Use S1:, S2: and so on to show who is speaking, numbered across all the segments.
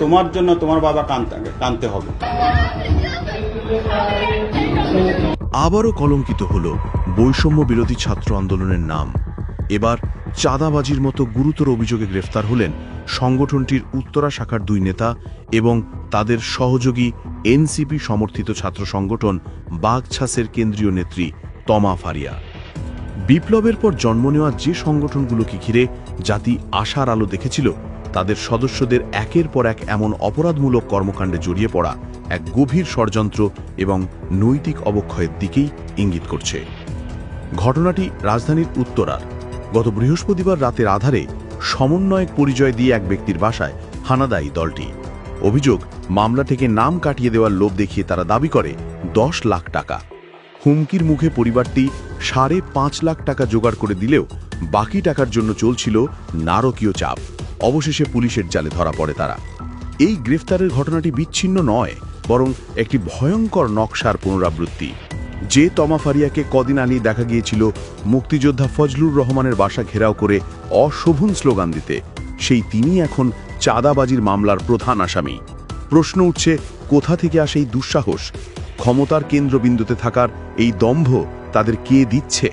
S1: তোমার জন্য তোমার বাবা কানতে হবে।
S2: আবারও কলঙ্কিত হল বৈষম্য বিরোধী ছাত্র আন্দোলনের নাম। এবার চাঁদাবাজির মতো গুরুতর অভিযোগে গ্রেফতার হলেন সংগঠনটির উত্তরা শাখার দুই নেতা এবং তাদের সহযোগী এনসিপি সমর্থিত ছাত্র সংগঠন বাগছাসের কেন্দ্রীয় নেত্রী তমা ফারিয়া। বিপ্লবের পর জন্ম নেওয়া যে সংগঠনগুলোকে ঘিরে জাতি আশার আলো দেখেছিল, তাদের সদস্যদের একের পর এক এমন অপরাধমূলক কর্মকাণ্ডে জড়িয়ে পড়া এক গভীর ষড়যন্ত্র এবং নৈতিক অবক্ষয়ের দিকেই ইঙ্গিত করছে। ঘটনাটি রাজধানীর উত্তরার। গত বৃহস্পতিবার রাতের আধারে সমন্বয়ক পরিচয় দিয়ে এক ব্যক্তির বাসায় হানাদায়ী দলটি। অভিযোগ, মামলা থেকে নাম কাটিয়ে দেওয়ার লোভ দেখিয়ে তারা দাবি করে, দশ লাখ টাকা। হুমকির মুখে পরিবারটি সাড়ে পাঁচ লাখ টাকা জোগাড় করে দিলেও বাকি টাকার জন্য চলছিল নারকীয় চাপ। অবশেষে পুলিশের জালে ধরা পড়ে তারা। এই গ্রেফতারের ঘটনাটি বিচ্ছিন্ন নয়, বরং একটি ভয়ঙ্কর নকশার পুনরাবৃত্তি। যে তমাফারিয়াকে কদিন আগেই দেখা গিয়েছিল, মুক্তিযোদ্ধা ফজলুর রহমানের বাসা ঘেরাও করে অশোভন স্লোগান দিতে। সেই তিনি এখন চাঁদাবাজির মামলার প্রধান আসামি। প্রশ্ন উঠছে, কোথা থেকে আসে এই দুঃসাহস? ক্ষমতার কেন্দ্রবিন্দুতে থাকার এই দম্ভ তাদের কে দিচ্ছে?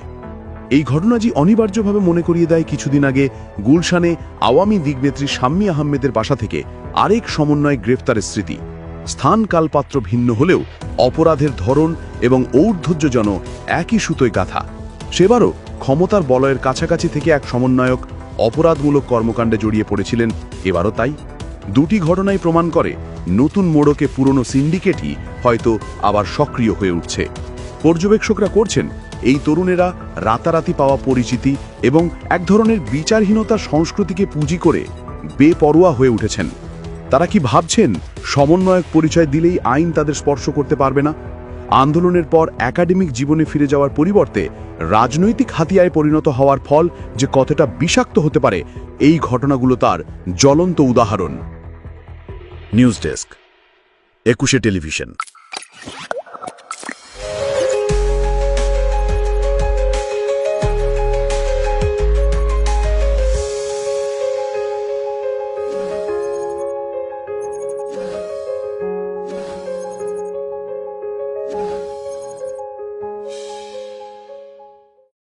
S2: এই ঘটনাটি অনিবার্যভাবে মনে করিয়ে দেয় কিছুদিন আগে গুলশানে আওয়ামী দিগনেত্রী শাম্মী আহমেদের বাসা থেকে আরেক সমন্বয় গ্রেফতারের স্মৃতি। স্থান কালপাত্র ভিন্ন হলেও অপরাধের ধরন এবং ঔর্ধর্য যেন একই সুতোয় গাথা। সেবারও ক্ষমতার বলয়ের কাছাকাছি থেকে এক সমন্বয়ক অপরাধমূলক কর্মকাণ্ডে জড়িয়ে পড়েছিলেন, এবারও তাই। দুটি ঘটনাই প্রমাণ করে নতুন মোড়কে পুরনো সিন্ডিকেটই হয়তো আবার সক্রিয় হয়ে উঠছে। পর্যবেক্ষকরা করছেন এই তরুণেরা রাতারাতি পাওয়া পরিচিতি এবং এক ধরনের বিচারহীনতার সংস্কৃতিকে পুঁজি করে বেপরোয়া হয়ে উঠেছেন। তারা কি ভাবছেন, সমন্বয়ক পরিচয় দিলেই আইন তাদের স্পর্শ করতে পারবে না? আন্দোলনের পর একাডেমিক জীবনে ফিরে যাওয়ার পরিবর্তে রাজনৈতিক হাতিয়ায় পরিণত হওয়ার ফল যে কতটা বিষাক্ত হতে পারে, এই ঘটনাগুলো তার জ্বলন্ত উদাহরণ। News desk, Ekushey television.